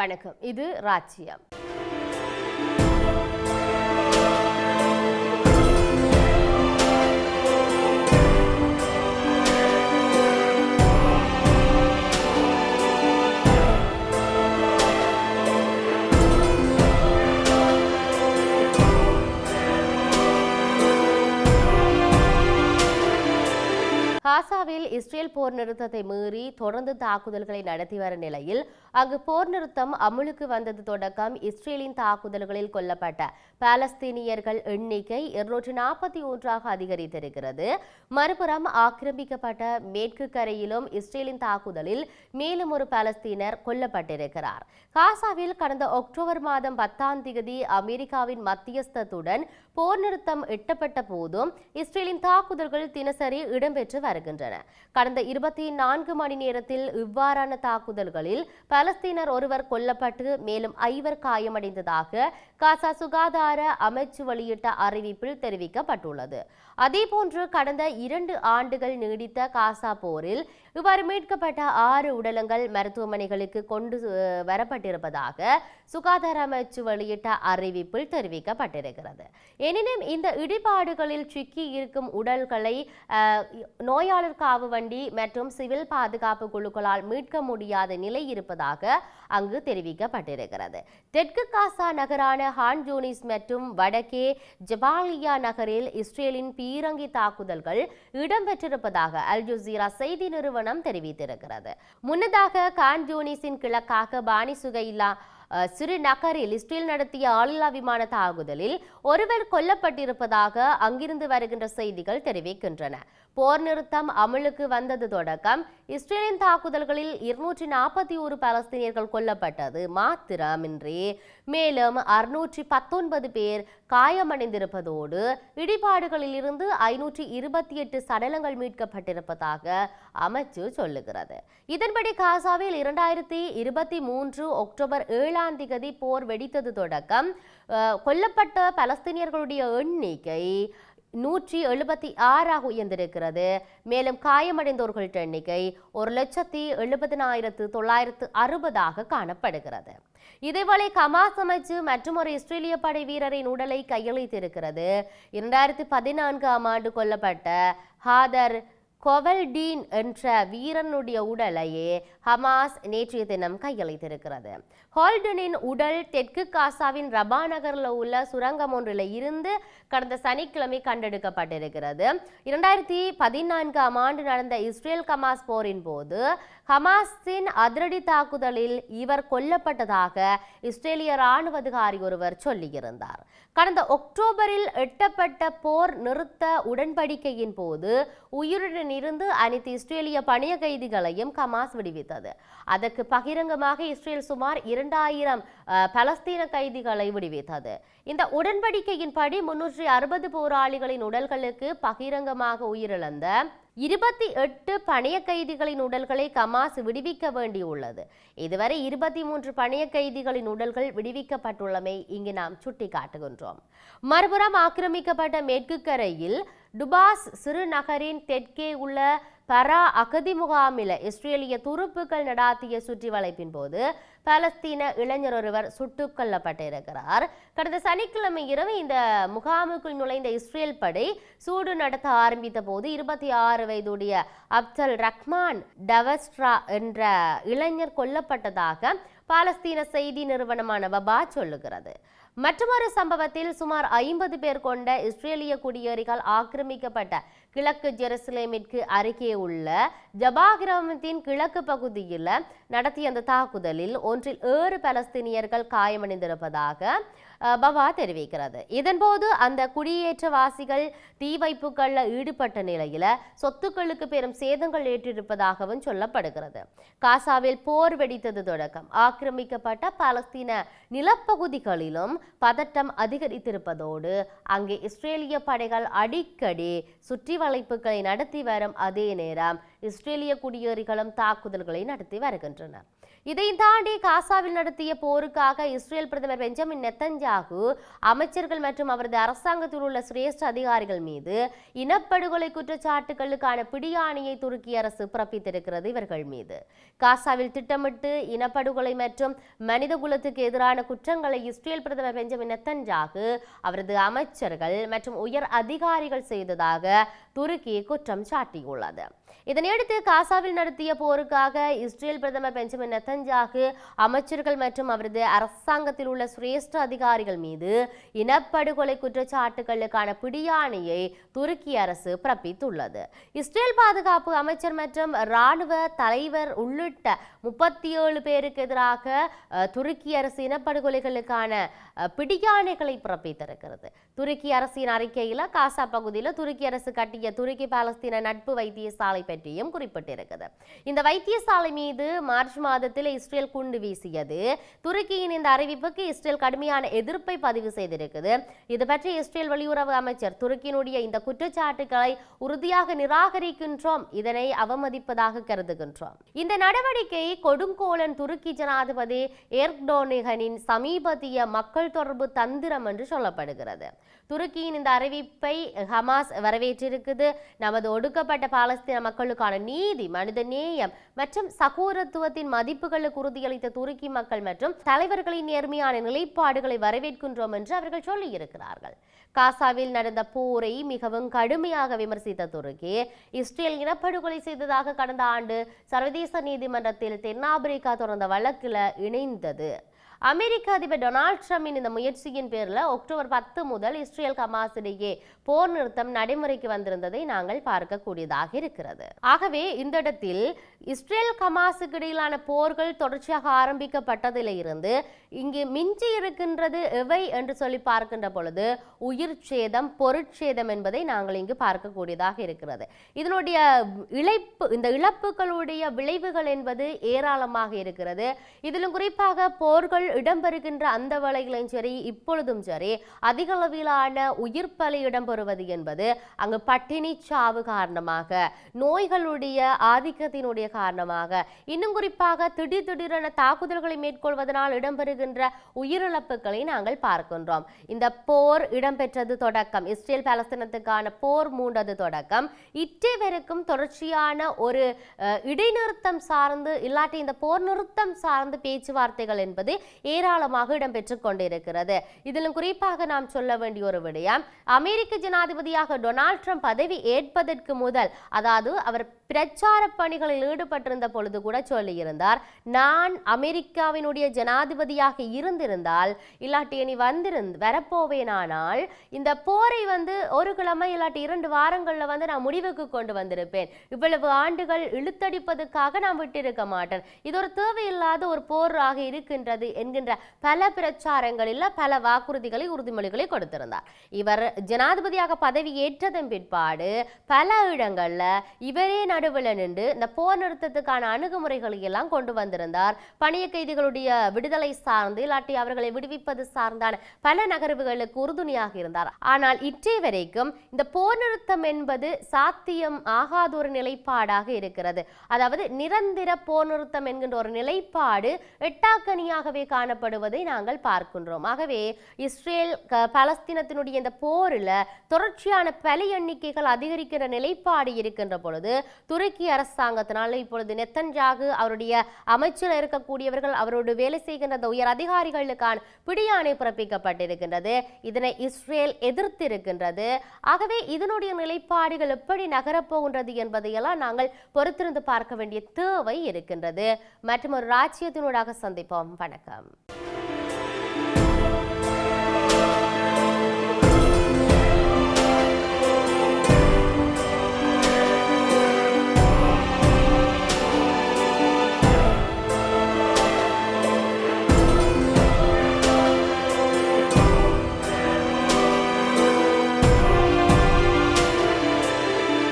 வணக்கம். இது ராஜ்யம். இஸ்ரேல் போர் நிறுத்தத்தை மீறி தொடர்ந்து தாக்குதல்களை நடத்தி வரும் நிலையில் அங்கு போர் நிறுத்தம் அமுலுக்கு வந்தது தொடக்கம் இஸ்ரேலின் தாக்குதல்களில் கொல்லப்பட்ட பாலஸ்தீனியர்கள் எண்ணிக்கை இருநூற்றி நாற்பத்தி ஒன்றாக அதிகரித்திருக்கிறது. மறுபுறம் ஆக்கிரமிக்கப்பட்ட மேற்கு கரையிலும் இஸ்ரேலின் தாக்குதலில் மேலும் ஒரு பாலஸ்தீனர் கொல்லப்பட்டிருக்கிறார். காசாவில் கடந்த அக்டோபர் மாதம் பத்தாம் தேதி அமெரிக்காவின் மத்தியஸ்தத்துடன் போர் நிறுத்தம் எட்டப்பட்ட போதும் இஸ்ரேலின் தாக்குதல்கள் தினசரி இடம்பெற்று வருகின்றன. கடந்த இருபத்தி நான்கு மணி நேரத்தில் இவ்வாறான தாக்குதல்களில் பலஸ்தீனர் ஒருவர் கொல்லப்பட்டு மேலும் ஐவர் காயமடைந்ததாக காசா சுகாதார அமைச்சு வெளியிட்ட அறிவிப்பில் தெரிவிக்கப்பட்டுள்ளது. அதேபோன்று கடந்த இரண்டு ஆண்டுகள் நீடித்த காசா போரில் இவ்வாறு மீட்கப்பட்ட ஆறு உடலங்கள் மருத்துவமனைகளுக்கு கொண்டு வரப்பட்டிருப்பதாக சுகாதார அமைச்சு வெளியிட்ட அறிவிப்பில் தெரிவிக்கப்பட்டிருக்கிறது. எனினும் இந்த இடிபாடுகளில் சிக்கி இருக்கும் உடல்களை நோயாளர் காவு வண்டி மற்றும் சிவில் பாதுகாப்பு குழுக்களால் மீட்க முடியாத நிலை இருப்பதாக அங்கு தெரிவிக்கப்பட்டிருக்கிறது. தெற்கு காசா நகரான ஹான் ஜூனிஸ் மற்றும் வடக்கே ஜபாலியா நகரில் இஸ்ரேலின் பீரங்கி தாக்குதல்கள் இடம்பெற்றிருப்பதாக அல் ஜுசீரா செய்தி நிறுவனம் தெரிவித்திருக்கிறது. முன்னதாக கான் ஜூனிஸின் கிழக்காக பானி சிறு நகரில் இஸ்ரேல் நடத்திய ஆளில்லா விமான தாக்குதலில் ஒருவர் கொல்லப்பட்டிருப்பதாக அங்கிருந்து வருகின்ற செய்திகள் தெரிவிக்கின்றன. போர் நிறுத்தம் அமலுக்கு வந்தது தொடக்கம். இஸ்ரேலின் தாக்குதல்களில் இருநூற்றி நாற்பத்தி ஒரு பலஸ்தீனியர்கள் கொல்லப்பட்டது. மாத்திரமின்றி. மேலும் அறுநூற்றி பத்தொன்பது பேர் காயமடைந்திருப்பதோடு இடிபாடுகளில் இருந்து ஐநூற்றி இருபத்தி எட்டு சடலங்கள் மீட்கப்பட்டிருப்பதாக அமைச்சு சொல்லுகிறது. இதன்படி காசாவில் இரண்டாயிரத்தி இருபத்தி மூன்று அக்டோபர் ஏழாம் திகதி போர் வெடித்தது தொடக்கம். கொல்லப்பட்ட பலஸ்தீனியர்களுடைய எண்ணிக்கை நூற்றி எழுபத்தி ஆறாக உயர்ந்திருக்கிறது. மேலும் காயமடைந்தோர்கள் எண்ணிக்கை ஒரு லட்சத்தி எழுபதினாயிரத்து தொள்ளாயிரத்து அறுபதாக காணப்படுகிறது. இதேவேளை கமாஸ் அமைச்சு மற்றும் ஒரு இஸ்ரேலிய படை வீரரின் உடலை கையளித்திருக்கிறது. இரண்டாயிரத்தி பதினான்காம் ஆண்டு கொல்லப்பட்ட ஹாதர் கொவல்டீன் என்ற வீரனுடைய உடலையே ஹமாஸ் நேற்றைய தினம் கையளித்திருக்கிறது. ஹால்டனின் உடல் தெற்கு காசாவின் ரபா நகரில் உள்ள சுரங்கம் ஒன்றில் இருந்து கடந்த சனிக்கிழமை கண்டெடுக்கப்பட்டிருக்கிறது. இரண்டாயிரத்தி பதினான்காம் ஆண்டு நடந்த இஸ்ரேல் கமாஸ் போரின் போது ஹமாஸின் அதிரடி தாக்குதலில் இவர் கொல்லப்பட்டதாக இஸ்ரேலிய ராணுவ அதிகாரி ஒருவர் சொல்லியிருந்தார். கடந்த அக்டோபரில் எட்டப்பட்ட போர் நிறுத்த உடன்படிக்கையின் போது உயிருடன் இருந்து அனைத்து இஸ்ரேலிய பணிய கைதிகளையும் கமாஸ் விடுவித்தது. அதற்கு பகிரங்கமாக இஸ்ரேல் சுமார் இரண்டாயிரம் பலஸ்தீன கைதிகளை விடுவித்தது. இந்த உடன்படிக்கையின்படி முன்னூற்றி அறுபது போராளிகளின் உடல்களுக்கு பகிரங்கமாக உயிரிழந்த இருபத்தி எட்டு பணைய கைதிகளின் உடல்களை கமாஸ் விடுவிக்க வேண்டியுள்ளது. இதுவரை இருபத்தி மூன்று பணைய கைதிகளின் உடல்கள் விடுவிக்கப்பட்டுள்ளமை இங்கு நாம் சுட்டிக்காட்டுகின்றோம். மறுபுறம் ஆக்கிரமிக்கப்பட்ட மேற்கு கரையில் டுபாஸ் சிறுநகரின் தெற்கே உள்ள பரா அகதி முகாமில இஸ்ரேலிய துருப்புக்கள் நடாத்திய சுற்றி வளைப்பின் போது பாலஸ்தீன இளைஞர் ஒருவர் சுட்டுக் கொல்லப்பட்டிருக்கிறார். கடந்த சனிக்கிழமை இரவு இந்த முகாமுக்குள் நுழைந்த இஸ்ரேல் படை சூடு நடத்த ஆரம்பித்த போது இருபத்தி ஆறு வயதுடைய அப்தல் ரஹ்மான் டவஸ்ட்ரா என்ற இளைஞர் கொல்லப்பட்டதாக பாலஸ்தீன செய்தி நிறுவனமான வபா சொல்லுகிறது. மற்றொரு சம்பவத்தில் சுமார் ஐம்பது பேர் கொண்ட இஸ்ரேலிய குடியேறிகள் ஆக்கிரமிக்கப்பட்ட கிழக்கு ஜெருசலேமிற்கு அருகே உள்ள ஜபா கிராமத்தின் கிழக்கு பகுதியில் நடத்திய அந்த தாக்குதலில் ஒன்றில் ஏழு பலஸ்தீனியர்கள் காயமடைந்திருப்பதாக பவா தெரிவிக்கிறது. இதன்போது அந்த குடியேற்றவாசிகள் தீ வைப்புகளில் ஈடுபட்ட நிலையில சொத்துக்களுக்கு பெரும் சேதங்கள் ஏற்றிருப்பதாகவும் சொல்லப்படுகிறது. காசாவில் போர் வெடித்தது தொடக்கம். ஆக்கிரமிக்கப்பட்ட பாலஸ்தீன நிலப்பகுதிகளிலும் பதட்டம் அதிகரித்திருப்பதோடு அங்கே இஸ்ரேலிய படைகள் அடிக்கடி சுற்றி வளைப்புகளை நடத்தி வரும் அதே நேரம் இஸ்ரேலிய குடியேறிகளும் தாக்குதல்களை நடத்தி வருகின்றனர். இதை தாண்டி காசாவில் நடத்திய போருக்காக இஸ்ரேல் பிரதமர் பெஞ்சமின் நெத்தன்ஜாகு அமைச்சர்கள் மற்றும் அவரது அரசாங்கத்தில் உள்ள சிரேஷ்ட அதிகாரிகள் மீது இனப்படுகொலை குற்றச்சாட்டுகளுக்கான பிடியாணையை துருக்கி அரசு பிறப்பித்திருக்கிறது இவர்கள் மீது. காசாவில் திட்டமிட்டு இனப்படுகொலை மற்றும் மனித குலத்துக்கு எதிரான குற்றங்களை இஸ்ரேல் பிரதமர் பெஞ்சமின் நெத்தன்ஜாகு அவரது அமைச்சர்கள் மற்றும் உயர் அதிகாரிகள் செய்ததாக துருக்கி குற்றம் சாட்டியுள்ளது. இதனையடுத்து காசாவில் நடத்திய போருக்காக இஸ்ரேல் பிரதமர் பெஞ்சமின் நெத்தன்ஜாகு அமைச்சர்கள் மற்றும் அவரது அரசாங்கத்தில் உள்ள சிரேஷ்ட அதிகாரிகள் மீது இனப்படுகொலை குற்றச்சாட்டுகளுக்கான பிடியாணையை துருக்கி அரசு பிறப்பித்துள்ளது. இஸ்ரேல் பாதுகாப்பு அமைச்சர் மற்றும் இராணுவ தலைவர் உள்ளிட்ட முப்பத்தி ஏழு பேருக்கு எதிராக துருக்கி அரசு இனப்படுகொலைகளுக்கான பிடியானைகளை பிறப்பித்திருக்கிறது. துருக்கி அரசின் அறிக்கையில் காசா பகுதியில் துருக்கி அரசு கட்டிய துருக்கி பாலஸ்தீன நட்பு வைத்தியசாலை பற்றியும் குறிப்பிட்டிருக்கிறது. இந்த வைத்தியசாலை மீது மார்ச் மாதத்தில் இஸ்ரேல் குண்டு வீசியது. துருக்கியின் இந்த அறிவிப்புக்கு இஸ்ரேல் கடுமையான எதிர்ப்பை பதிவு செய்திருக்குது. இது பற்றி இஸ்ரேல் வெளியுறவு அமைச்சர் துருக்கியினுடைய இந்த குற்றச்சாட்டுகளை உறுதியாக நிராகரிக்கின்றோம். இதனை அவமதிப்பதாக கருதுகின்றோம். இந்த நடவடிக்கை கொடுங்கோலன் துருக்கி ஜனாதிபதி எர்டோனிகனின் சமீபத்திய மக்கள் தொடர்பு தந்திரம் என்று சொல்லப்படுகிறது. துருக்கியின் இந்த அறிவிப்பை ஹமாஸ் வரவேற்றிருக்குது. நமது ஒடுக்கப்பட்ட பாலஸ்தீன மக்களுக்கான நீதி மனித நேயம் மற்றும் சகோதரத்துவத்தின் மதிப்புகளுக்கு உறுதியளித்த துருக்கி மக்கள் மற்றும் தலைவர்களின் நேர்மையான நிலைப்பாடுகளை வரவேற்கின்றோம் என்று அவர்கள் சொல்லியிருக்கிறார்கள். காசாவில் நடந்த போரை மிகவும் கடுமையாக விமர்சித்த துருக்கி இஸ்ரேல் இனப்படுகொலை செய்ததாக கடந்த ஆண்டு சர்வதேச நீதிமன்றத்தில் தென்னாப்பிரிக்கா தொடர்ந்த வழக்கில் இணைந்தது. அமெரிக்க அதிபர் டொனால்ட் ட்ரம்பின் இந்த முயற்சியின் பேரில் அக்டோபர் பத்து முதல் இஸ்ரேல் ஹமாஸ் இடையே போர் நிறுத்தம் நடைமுறைக்கு வந்திருந்ததை நாங்கள் பார்க்கக்கூடியதாக இருக்கிறது. ஆகவே இந்த இடத்தில் இஸ்ரேல் ஹமாஸுக்கு இடையிலான போர்கள் தொடர்ச்சியாக ஆரம்பிக்கப்பட்டதில் இருந்து இங்கு மிஞ்சி இருக்கின்றது எவை என்று சொல்லி பார்க்கின்ற பொழுது உயிர் சேதம் பொருட்சேதம் என்பதை நாங்கள் இங்கு பார்க்கக்கூடியதாக இருக்கிறது. இதனுடைய இழைப்பு இந்த இழப்புகளுடைய விளைவுகள் என்பது ஏராளமாக இருக்கிறது. இதிலும் குறிப்பாக போர்கள் இடம்பெறுகின்ற அந்த வேளையிலும் சரி இப்பொழுதும் சரி அதிக அளவிலான உயிர் பலி இடம்பெறுவது என்பது அங்கு பட்டினி சாவு காரணமாக நோய்களுடைய ஆதிக்கத்தினுடைய காரணமாக இன்னும் குறிப்பாக திடீர் திடீரென தாக்குதல்களை மேற்கொள்வதனால் இடம்பெறுகின்ற உயிரிழப்புகளை நாங்கள் பார்க்கின்றோம். இந்த போர் இடம்பெற்றது தொடக்கம் இஸ்ரேல் பாலஸ்தீனத்துக்கான போர் மூண்டது தொடக்கம். இட்டே வரைக்கும் தொடர்ச்சியான ஒரு இடைநிறுத்தம் சார்ந்து இல்லாட்டி இந்த போர் நிறுத்தம் சார்ந்து பேச்சுவார்த்தைகள் என்பது ஏராளமாக இடம்பெற்றுக் கொண்டிருக்கிறது. இதிலும் குறிப்பாக நாம் சொல்ல வேண்டிய ஒரு விடயம் அமெரிக்க ஜனாதிபதியாக டொனால்ட் ட்ரம்ப் பதவி ஏற்பதற்கு முதல் அதாவது அவர் பிரச்சார பணிகளில் ஈடுபட்டிருந்த பொழுது கூட சொல்லியிருந்தார் நான் அமெரிக்காவினுடைய ஜனாதிபதியாக இருந்திருந்தால் இல்லாட்டி இனி வந்திருந்து வரப்போவேனானால் இந்த போரை வந்து ஒரு கிழமை இல்லாட்டி இரண்டு வாரங்களில் வந்து நான் முடிவுக்கு கொண்டு வந்திருப்பேன். இவ்வளவு ஆண்டுகள் இழுத்தடிப்பதற்காக நான் விட்டிருக்க மாட்டேன். இது ஒரு தேவையில்லாத ஒரு போராக இருக்கின்றது என்கின்ற பல பிரச்சாரங்களில் பல வாக்குறுதிகளை உறுதிமொழிகளை கொடுத்திருந்தார். இவர் ஜனாதிபதியாக பதவி ஏற்றதன் பிற்பாடு பல இடங்களில் இவரே நடுவில் நின்று இந்த போர் நிறுத்தத்துக்கான அணுகுமுறைகளை எல்லாம் கொண்டு வந்திருந்தார். பணிய கைதிகளுடைய விடுதலை சார்ந்து இல்லாட்டி அவர்களை விடுவிப்பது சார்ந்தான பல நகர்வுகளுக்கு உறுதுணையாக இருந்தார். ஆனால் இற்றை வரைக்கும் இந்த போர் நிறுத்தம் என்பது சாத்தியம் ஆகாத ஒரு நிலைப்பாடாக இருக்கிறது. அதாவது நிரந்தர போர் நிறுத்தம் என்கின்ற ஒரு நிலைப்பாடு எட்டாக்கனியாகவே காணப்படுவதை நாங்கள் பார்க்கின்றோம். ஆகவே இஸ்ரேல் க- பலஸ்தீனத்தினுடைய இந்த போரில் தொடர்ச்சியான பலி எண்ணிக்கைகள் அதிகரிக்கிற நிலைப்பாடு இருக்கின்ற பொழுது துருக்கி அரசாங்கத்தினால் இப்பொழுது நெத்தன்ஜாகு அவருடைய அமைச்சர் இருக்கக்கூடியவர்கள் அவரோடு வேலை செய்கின்ற உயர் அதிகாரிகளுக்கான பிடியாணை பிறப்பிக்கப்பட்டிருக்கின்றது. இதனை இஸ்ரேல் எதிர்த்திருக்கின்றது. ஆகவே இதனுடைய நிலைப்பாடுகள் எப்படி நகரப்போகின்றது என்பதையெல்லாம் நாங்கள் பொறுத்திருந்து பார்க்க வேண்டிய தேவை இருக்கின்றது. மற்றும் ஒரு ராஜ்யத்தினூடாக சந்திப்போம். வணக்கம். ん。